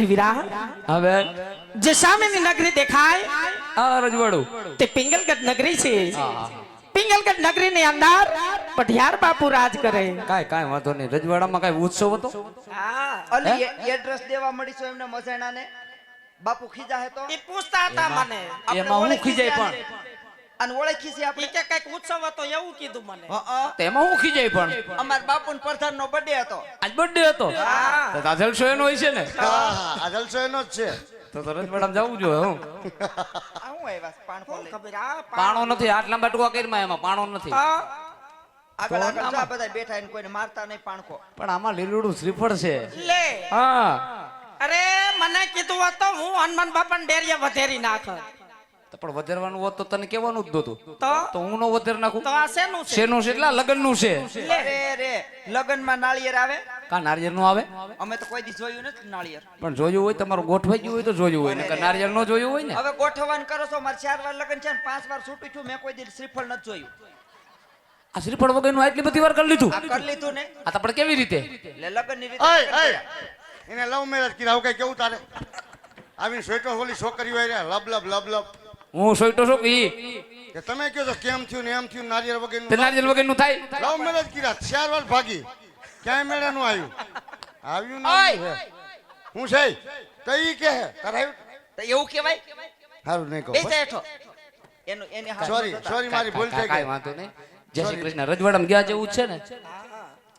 અરે વીરા હવે જે સામેની નગરી દેખાય આ રજવાડું તે પિંગલગઢ નગરી છે પિંગલગઢ નગરી ની અંદર પઢિયાર બાપુ રાજ કરે કાંઈ કાંઈ વાંધો નહીં. રજવાડામાં કાંઈ ઉત્સવ હતો? હા અલી એડ્રેસ દેવા મળી છો એમને મસાણાને બાપુ ખીજા હે તો એ પૂછતા હતા મને એમાં હું ખીજાય પણ? અને ઓળખી છે આપણે? કે કંઈક ઉત્સવ હતો એવું કીધું મને. તેમાં હું ખીજાય પણ? અમાર બાપુ પ્રધાન નો બર્થડે હતો. બર્થડે હતો. હા. તો શો એનો હોય છે ને આ જલસો એનો જ છે. તો તો રજવાડામાં જવું જોઈએ હું. હું આવ્યા પાણ શું ખબર? આ પાણો નથી આટલા લાંબા ટૂંકા કરીમાં એમાં પાણો નથી. હા. આગળ આગળ જા બધા બેઠા એને કોઈને મારતા નહીં પાણખો પણ આમાં લીલુડું શ્રીફળ છે. લે. હા. અરે મને કીધું હોત તો હું હનુમાન બાપા ડેરિયા વધેરી નાખ પણ વધારવાનું હોત તો તને કેવાનું જ નહોતું. તો? તો હું નો વધાર નાખું? તો આ શેનું છે? શેનું છે એટલે લગનનું છે. રે રે લગનમાં નાળિયેર આવે? કા નાળિયેરનું આવે? અમે તો કોઈ દી જોયું નથી નાળિયેર. પણ જોયું હોય તમારું ગોઠવાઈ ગયું હોય તો જોયું હોય ને નારિયેળ નો જોયું હોય ને? હવે ગોઠવવાનું કરો છો મારે ચાર વાર લગન છે ને પાંચ વાર છૂટું છું મેં કોઈ દી શ્રીફળ નથી જોયું. આ શ્રીફળ વગરનું આટલી બધી વાર કરી લીધું? કરી લીધું ને? આ તો પણ કેવી રીતે? એટલે લગનની રીતે એને લવ મેરેજ કીધા આવું કઈ કેવું તારે? આવીને સ્વેટર હોલી છોકરી હોય રે લબ લબ લબ લબ હું સોઈટો છું કે ઈ? કે તમે કહો છો કેમ થયું ને એમ થયું નારિયેળ તે વગરનું નારિયેળ વગરનું થાય? લવ મેરેજ કીધા ચાર વાર ભાગી. ક્યાંય મેળા નું આવ્યું? આવ્યું ના ઓય! હું છે? કઈ કે હે તારે આવ્યું? તો એવું કહેવાય? સારું નહીં કહો. બેસા હેઠો. એનું એની સોરી સોરી મારી ભૂલ થઈ ગઈ. કાઈ વાંધો નહીં. જય શ્રી કૃષ્ણ. રજવાડામાં ગયા જેવું છે ને?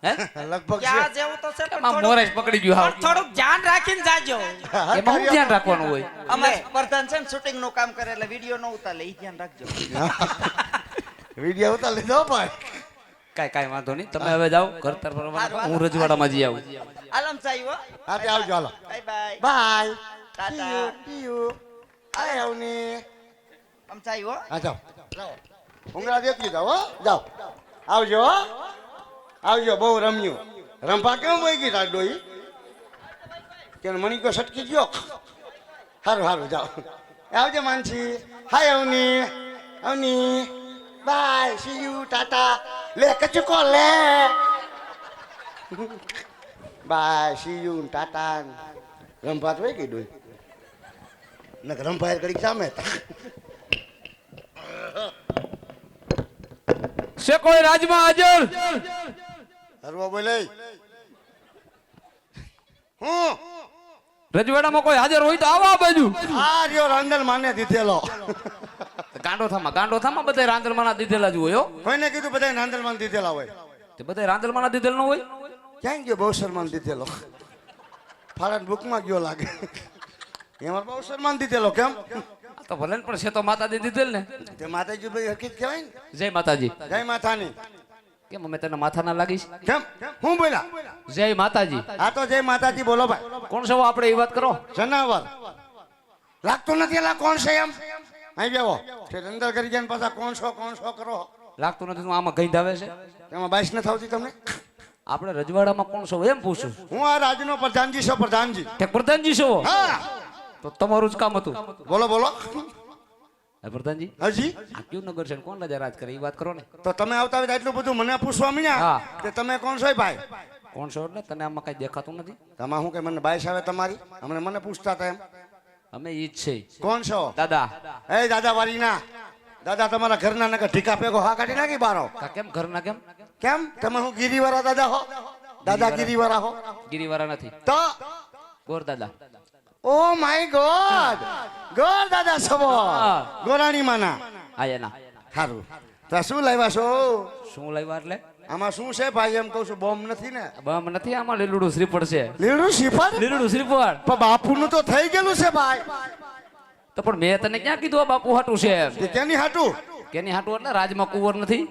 લગભગ ક્યાં જેવું તો છે પણ થોડુંક- પકડી ગયું હાવ થોડુંક ધ્યાન રાખીને જાજો. એમાં હું ધ્યાન રાખવાનું હોય. અમાર પ્રધાન છે ને શૂટિંગનું કામ કરે એટલે વીડિયો ન ઉતારે ઈ ધ્યાન રાખજો. વિડિયો ઉતાર લીધો ભાઈ કાઈ કાઈ વાંધો નહીં. તમે હવે જાઓ ઘર તરફ હું રજવાડામાં જઈ આવું. આલમ સાહેબ હો. આવજો હાલો. Bye bye. બાય. ટાટા. પીયુ આય આવની. આમ સાહેબ હા. જાઓ. ઉંગરા દેતી જાઓ જાઓ. આવજો હો. આવજો બહુ રમ્યું રંભા કેમ વહી ગઈ તાર ડોઈ કે મણિકો સટકી ગયો સારું સારું જાઓ આવજો Mansi hi Avni Avni bye see you Tata લે કચુકો લે bye see you Tata Rambha તો વહી ગઈ ડોઈ નક રંભા ઘડીક સામે હતા છે કોઈ રાજમાં હાજર હરવા બોલે હું? રજવાડામાં કોઈ હાજર હોય તો આવો આ બાજુ. આ રહ્યો રાંદલ માને દીધેલો. ગાંડો થામા ગાંડો થામા બધા રાંદલમાના દીધેલા જ હોય કોઈને કીધું બધા રાંદલ માન દીધેલા હોય? તે બધા રાંદલમાના દીધેલ ન હોય? ક્યાં ગયો બહુ શરમાન દીધેલો? ફાળાની બુકમાં ગયો લાગે. એમાં બહુ શરમાન દીધેલો કેમ? તો ભલે પણ છે તો માતાજી દીધેલ ને. તે માતાજી ભાઈ હકીકત કહેવાય ને? જય માતાજી. જય માતાની. કેમ અમે તને માથા ના લાગીશ? કેમ? હું બોલ્યા? જય માતાજી. આ તો જય માતાજી બોલો ભાઈ. કોણ છો આપણે એ વાત કરો? જનાવર. લાગતું નથી એલા કોણ છે એમ? અહીં બેવો અંદર કરી ગયા પાછા કોણ છો કોણ છો કરો. લાગતું નથી આમાં ગઈ ધાવે છે? એમાં બાઈસ ન થાવતી તમને? આપણે રજવાડામાં કોણ છો એમ પૂછું. હું આ રાજનો પ્રધાનજી છો પ્રધાનજી. પ્રધાનજી છો? હા. તો તમારું જ કામ હતું. બોલો બોલો. પ્રધાનજી હજી? આ કયું નગર છે? કોણ રાજા રાજ કરે? એ વાત કરો ને. તો તમે આવતા હોય એટલું બધું મને પૂછવા મળ્યા. કે તમે કોણ છો ભાઈ? કોણ છો એટલે? તને આમાં કઈ દેખાતું નથી? તમારે શું કે મને બાઈસ આવે તમારી? હમણાં મને પૂછતા હતા એમ. અમે ઈ જ છે. કોણ છો? દાદા. એ દાદા ના દાદા તમારા ઘરના નકર ઢીકા પેગો હા કાઢી નાખી બારો. કેમ? ઘરના કેમ? કેમ? તમે હું ગીરીવાળા દાદા હો? દાદા ગીરીવાળા હો? ગિરિવાળા નથી. તો? ગોર દાદા. ઓ માય ગોડ ગોર દાદા સબો. ગોરાણી માના. આયના સારું તો શું લાવ્યા છો? શું લાવ્યા એટલે? આમાં શું છે ભાઈ? એમ કહું છું બોમ્બ નથી ને? બોમ્બ નથી આમાં લીલુડું શ્રીફળ છે. લીલું શ્રીફળ? લીલુડું શ્રીફળ. પણ બાપુનું તો થઈ ગયેલું છે ભાઈ. તો પણ મેં તને ક્યાં કીધું બાપુ હાટું છે કેની હાટું? કેની હાટું એટલે રાજમાં કુંવર નથી?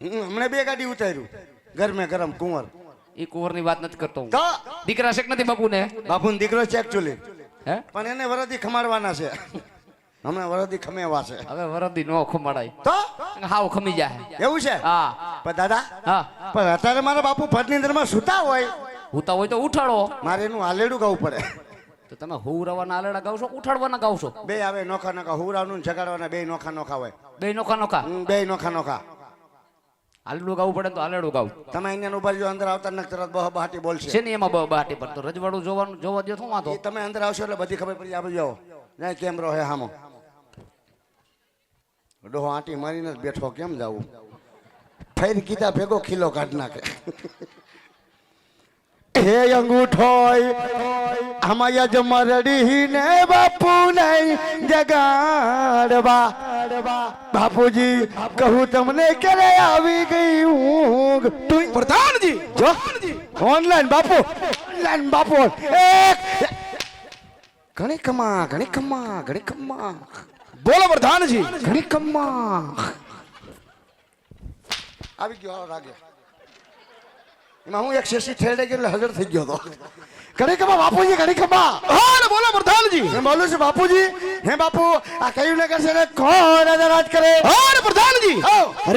હમ, હમણાં બે ગાડી ઉતાર્યું. ગરમે ગરમ કુંવર. એ કુંવરની વાત નથી કરતો હું. તો દીકરા શેક નથી બાપુને? બાપુનો દીકરો છે એકચ્યુઅલી હે? પણ એને વરદી ખમાડવાના છે. હમણાં વરદી ખમેવા છે. હવે વરદી નો ખમાડાય. તો? હાવ ખમી જાય. એવું છે? હા. પણ દાદા હા. પણ અત્યારે મારા બાપુ ભટની અંદરમાં સુતા હોય. હુતા હોય તો ઉઠાડો. મારે એનું આલેડું ગાવું પડે. તો તમે હુવરાવાના આલેડા ગાવશો ઉઠાડવાના ગાવશો? બે આવે નોખા નોખા હુરાનું જગાડવાના બે નોખા નોખા હોય. બે નોખા નોખા? બે નોખા નોખા. આલડું ગાવું પડે તો આલડું ગાવું. તમે અહીંયા ઊભા અંદર આવતા નક તરત બહ બહાટી બોલશે. છે ને એમાં બ- બહાટી પર તો રજવાડું જોવાનું જોવા દો શું વાંધો તમે અંદર આવશો એટલે બધી ખબર પડી આપણે જાઓ. જાય કેમ હે હામો. ડોહો આંટી મારીને બેઠો કેમ જાવું? ફેર કીધા ભેગો ખીલો કાઢ નાખે. હે અંગૂઠોય આમાં યજમરડી ને બાપુ નહીં જગાડવા. બાપુજી કહું તમને ક્યારે આવી ગઈ ઊંઘ? તું પ્રધાનજી જો ઓનલાઈન બાપુ ઓનલાઈન બાપુ. એક ઘણી કમા ઘણી કમા ઘણી કમા બોલો પ્રધાનજી. ઘણી કમા આવી ગયો હાલો રાગે. એમાં હું એક શેષી ઠેરડે ગયો એટલે થઈ ગયો હતો. કણિકમાં બાપુજી કણિકમાં હા બોલો પ્રધાનજી. હે બોલું છું બાપુજી. હે બાપુ આ કયું નગર છે ને? કોણ રાજ કરે? હા પ્રધાનજી.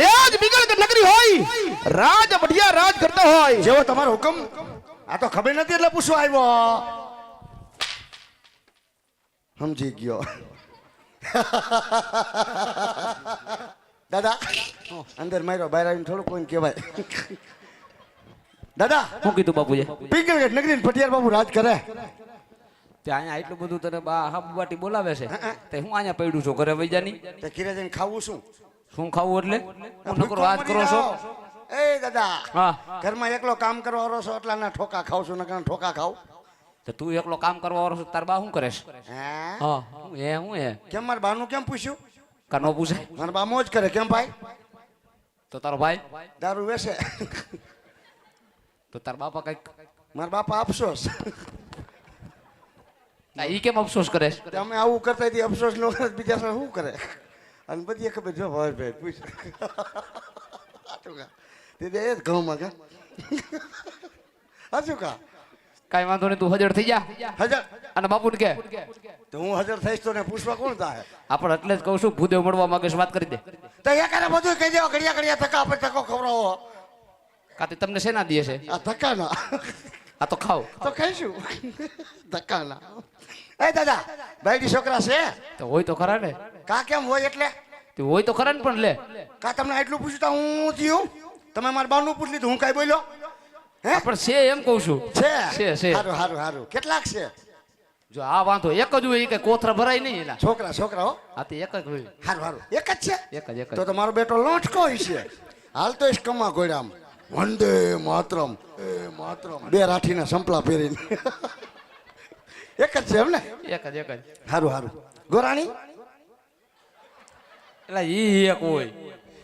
રાજ બિગડ નગરી હોય. રાજ બઢિયા રાજ કરતો હોય. જેવો તમારો હુકમ. આ તો ખબર નથી એટલે પૂછવા આવ્યો. સમજી ગયો. દાદા અંદર માર્યો બહાર આવીને થોડું કોઈને કહેવાય. દાદા શું કીધું બાપુજી પિંગલગઢ નગરી ફટિયાર બાબુ રાજ કરે. ત્યાં અહીંયા એટલું બધું તને બા હાબુ બાટી બોલાવે છે. તે હું અહીંયા પડ્યું છું ઘરે વૈજાની? તે ઘીરે જઈને ખાવું શું શું ખાવું એટલે? હું નકરો વાત કરો છો? એ દાદા હા. ઘરમાં એકલો કામ કરવા વાળો છો એટલાના ઠોકા ખાવ છું નકર ઠોકા ખાવ. તો તું એકલો કામ કરવા વાળો છો તાર બા શું કરે છે? હે? હા હું એ હું એ. કેમ મારા બાનું કેમ પૂછ્યું? કનો નો પૂછે? મારા બા મોજ કરે કેમ ભાઈ? તો તારો ભાઈ? દારૂ વેસે. તો તાર બાપા કંઈક મારા બાપા અફસોસ. ઈ કેમ અફસોસ કરે છે? અમે આવું કરતા હતી અફસોસ નો કરે બીજા શું કરે? અને બધી ખબર જો ભાઈ ભાઈ પૂછ. કા તે દે જ ઘઉંમાં કા? હાચું કા? કાઈ વાંધો નહીં તું હજર થઈ જા. હજાર. અને બાપુને કે. તો હું હાજર થઈશ તો ને પૂછવા કોણ થાય? આપણે એટલે જ કહું છું ભૂદેવ મળવા માંગે વાત કરી દે. તો એ કરે બધું કહી દેવા ઘડિયા ઘડિયા ધક્કા આપણે ધક્કો ખવડાવો. કાતે તમને શેના દે છે આ ધક્કાના આ તો ખાવ તો ખાઈશું ધક્કાના એ દાદા ભાઈડી છોકરા છે તો હોય તો ખરા ને કા કેમ હોય એટલે તે હોય તો ખરા ને પણ લે કા તમને એટલું પૂછ્યું તો હું થયું તમે મારા બાનું પૂછ લીધું હું કાંઈ બોલ્યો હે પણ છે એમ કહું છું છે છે, છે. સારું સારું સારું કેટલાક છે જો આ વાંધો એક જ હોય કે કોથરા ભરાય નહીં એના છોકરા છોકરા હો આ તો એક જ હોય સારું સારું એક જ છે એક જ એક તો જ તમારો બેટો લોટકો હોય છે હાલ તો ઇસ કમા ગોળામ વંદે માતરમ. એ માતરમ. બે રાઠીના સંપલા પહેરીને. એક જ છે એમ ને? એક જ એક જ. સારું સારું ગોરાણી? એટલે ઈ એક હોય.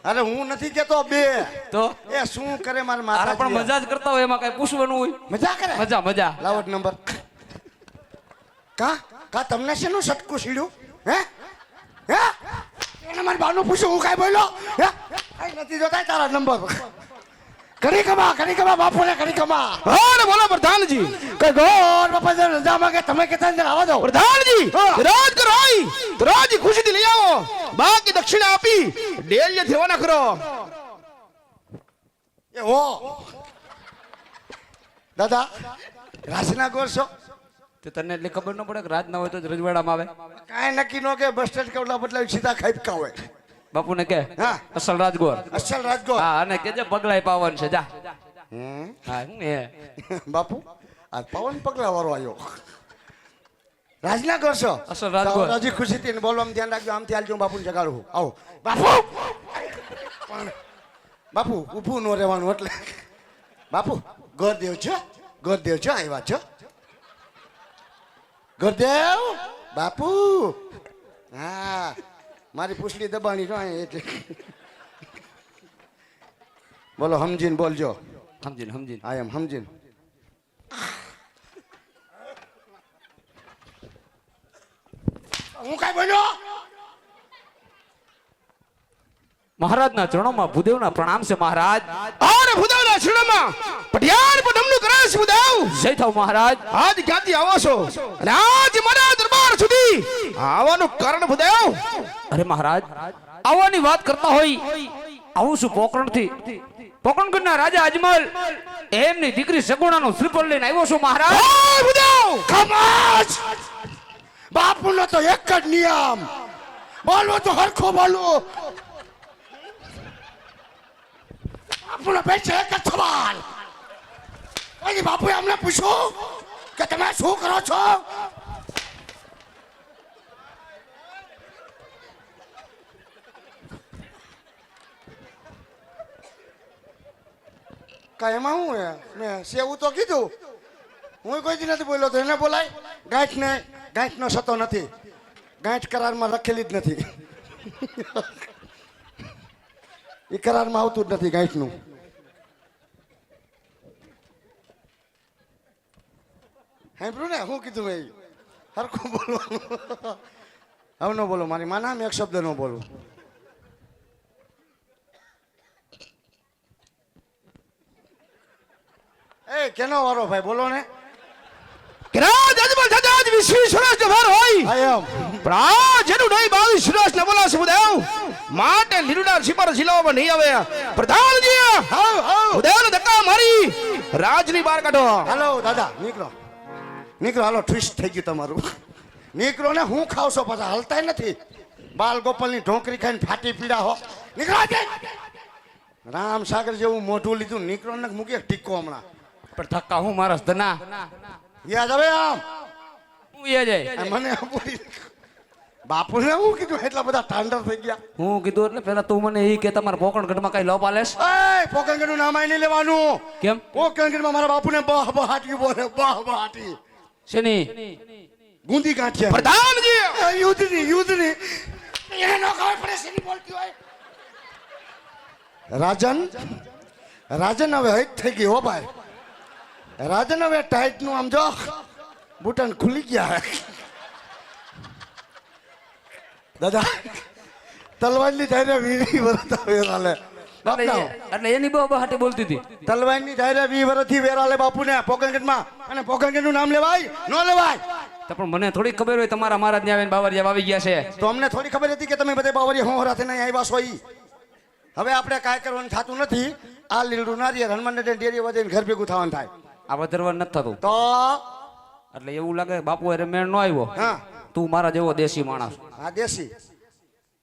અરે હું નથી કેતો બે. તો? એ શું કરે મારા તારા પણ મજા જ કરતા હોય એમાં કઈ પૂછવાનું હોય. મજા કરે? મજા મજા. લાવટ નંબર. કા? કા તમને શેનું સટકું સીડ્યું? હે? હે? એને મારી બાનું પૂછ્યું હું કાંઈ બોલ્યો? હે? કઈ નથી જોતા તારા નંબર કરી કમા કરી કમા બાપુ ને કરી કમા હા બોલો પ્રધાનજી. કે ગોર બાપા જે રજા માંગે તમે કે ને આવા દો. પ્રધાનજી રાજ કરો રાજ ખુશી થી લઈ આવો. બાકી દક્ષિણા આપી. ડેલ ને થેવાના કરો એ હો. દાદા રાજના ગોર છો? તે તને એટલે ખબર ન પડે કે રાજ ના હોય તો રજવાડામાં આવે? કાંઈ નક્કી ન કે બસ સ્ટેન્ડ કેટલા બદલાવી સીધા ખાઈ હોય. બાપુને કે હા. અસલ રાજગોર. અસલ રાજગોર. હા અને કે જે પગલાય પાવન છે જા. હા હું એ બાપુ આ પવન પગલા વાળો આવ્યો રાજના કરશો અસલ રાજગોર. રાજી ખુશી થી બોલવામાં ધ્યાન રાખજો. આમથી હાલજો બાપુને જગાડું આવો. બાપુ! પણ બાપુ ઊભું ન રહેવાનું એટલે. બાપુ ગોરદેવ છો? ગોરદેવ છો? આવ્યા છો? ગોરદેવ? બાપુ! હા. મારી પૂછડી દબાણી છો એટલે. બોલો સમજીને બોલજો. સમજીને સમજીને આઈ એમ સમજીને હું કઈ બોલ્યો? મહારાજના ચરણોમાં ભૂદેવના પ્રણામ છે મહારાજ. મારા ભુદાવના છેડામાં પટિયાર પટમનું કરાશ ભુદાવ. જય થાવ મહારાજ. આજ ક્યાંથી આવો છો અને આજ મારા દરબાર સુધી. આવવાનું કારણ ભુદાવ. અરે મહારાજ આવવાની વાત કરતા હોય. આવું છું પોકરણથી? પોકરણગઢના રાજા અજમલ એમની દીકરી સગુણાનું શ્રીફળ લઈને આવ્યો છું મહારાજ? ભુદાવ! ખમાજ! બાપુનો તો એક જ નિયમ. બોલવો તો હરખો બોલવો. બાપુને બે છે એક જ સવાલ પછી બાપુએ અમને પૂછ્યું કે તમે શું કરો છો? એમાં શું હે? મેં સેવું તો કીધું. હું કોઈ દી નથી બોલ્યો તો એને બોલાય. ગાંઠ ને ગાંઠનો સતો નથી. ગાંઠ કરારમાં લખેલી જ નથી. એ કરારમાં આવતું જ નથી ગાંઠનું. સાંભળ્યું ને શું કીધું ભાઈ હરખું બોલવાનું હવે ન બોલો મારી માના એક શબ્દ ન બોલું. એ કેનો વારો ભાઈ બોલો ને. કે રાજ અજમલ જજાજ વિશ્વી સુરજ નો ભાર હોય. એમ. જેનું નહીં બાવીસ સુરજ ને બોલા સુદેવ માટે લીલુડા સિપર જિલ્લામાં નહીં આવે. પ્રધાનજી હાવ હાવ ઉદયનો ધક્કા મારી. રાજની બાર કાઢો. હાલો દાદા નીકળો. નીકળો હાલો ટ્વિસ્ટ થઈ ગયું તમારું. નીકળો ને હું ખાવશો પાછા હલતાય નથી. બાલ ગોપાલની ઢોકરી ખાઈને ફાટી પીડા હો. નીકળો રામ સાગર જેવું મોઢું લીધું નીકળો ને મૂકી ટીકો હમણાં. પણ ધક્કા હું મારસ ધના? યાદ આવે આમ? હું આ મને બાપુને હું કીધું એટલા બધા ટાંડર થઈ ગયા. હું કીધું એટલે પેલા તું મને એ કે તમારા પોકણગઢમાં કઈ લોપ આલેસ એ પોકરગઢનું નામ આઈ લેવાનું. કેમ? પોકરગઢમાં મારા બાપુને બહ બહાટી બોલે બહ બહાટી શેની? ગુંદી ગાંઠિયા પ્રધાનજી! યુદ્ધની યુદ્ધની. એને ન ખબર પડે શેની બોલતી હોય. રાજન રાજન હવે હૈત થઈ ગઈ હો ભાઈ. રાજન હવે ટાઈટનું આમ જો બુટન ખુલી ગયા દાદા તલવારની ધારે વીરી વરતા વેરાલે. એટલે એની બહુ બહાટી બોલતી હતી. તલવારની ધારે વી વરથી વેરાલે બાપુને પોકરગઢમાં અને પોકરગઢનું નામ લેવાય ન લેવાય. તો પણ મને થોડી ખબર હોય તમારા મહારાજ ને આવીને બાવરિયા આવી ગયા છે. તો અમને થોડી ખબર હતી કે તમે બધે બાવરી હું રાતે નહીં આવ્યા છો હવે આપણે કાંઈ કરવાનું થતું નથી. આ લીલડું નારિયેળ હનુમાન ડેરી વધીને ઘર ભેગું થવાનું થાય. આ વધારવા નથી થતું. તો? એટલે એવું લાગે બાપુ અરે મેળ નો આવ્યો. હા. તું મારા જેવો દેશી માણસ. હા દેશી.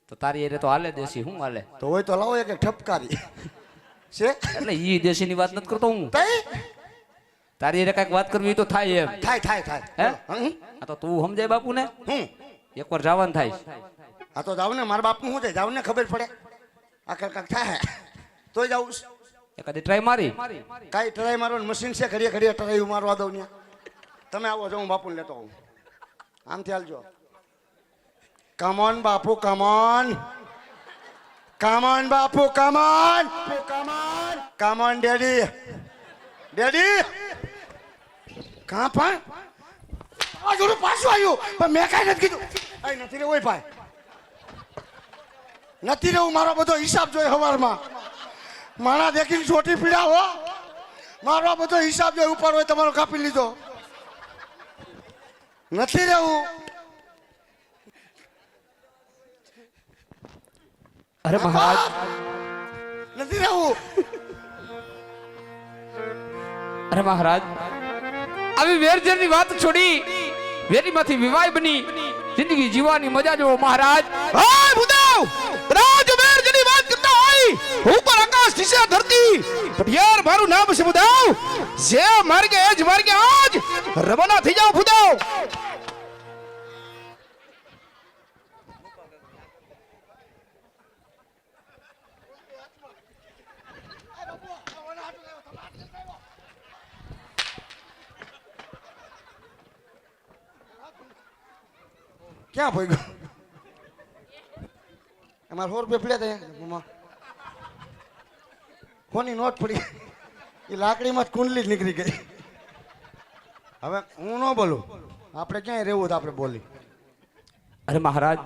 તો તારી એરે તો હાલે દેશી હું હાલે? તો હોય તો લાવો એક ઠપકારી. છે? એટલે ઈ દેશી ની વાત નથી કરતો હું. તારી એરે કંઈક વાત કરવી તો થાય એમ. થાય થાય થાય. હે? આ તો તું સમજાય બાપુ ને હું? એકવાર જવાનું થાય. આ તો જાવ ને મારા બાપનું શું છે? જાવ ને ખબર પડે. આ કાંઈક થાય. તોય જાઉં એકાદી ટ્રાય મારી. કાંઈ ટ્રાય મારો મશીન છે? ઘડીએ ઘડીએ ટ્રાય મારવા દઉં ને તમે આવો છો હું બાપુને લેતો આવું. આમથી હાલજો. કમોન બાપુ come on come on Bapu come on come on come on daddy daddy કાં પણ જોડું પાછું આવ્યું. પણ મેં કાંઈ નથી કીધું. અહીં નથી રહેવું ભાઈ. નથી રહેવું, મારો બધો હિસાબ જોઈ સવારમાં માણા દેખીને ચોટી પીડા હો. મારો બધો હિસાબ જોઈ ઉપર હોય, તમારો કાપી લીધો. નથી રહેવું. અરે મહારાજ. નથી રહેવું. અરે મહારાજ. આવી વેરઝેરની વાત છોડી વેરીમાંથી વિવાહ બની જિંદગી જીવવાની મજા જો મહારાજ. હાય ભૂદેવ! રાજ મેર જેની વાત કરતા હોય ઉપર આકાશ દિશા ધરતી. પણ યાર મારું નામ છે ભૂદેવ. જે માર્ગે એ જ માર્ગે આજ રવાના થઈ જાઓ ભૂદેવ. ક્યાં ભાઈ ગયો અમારે સો રૂપિયા પડ્યા હતા કોની નોટ પડી? એ લાકડીમાં જ કુંડલી જ નીકળી ગઈ. હવે હું ન બોલું. આપણે ક્યાંય રહેવું તો આપણે બોલી અરે મહારાજ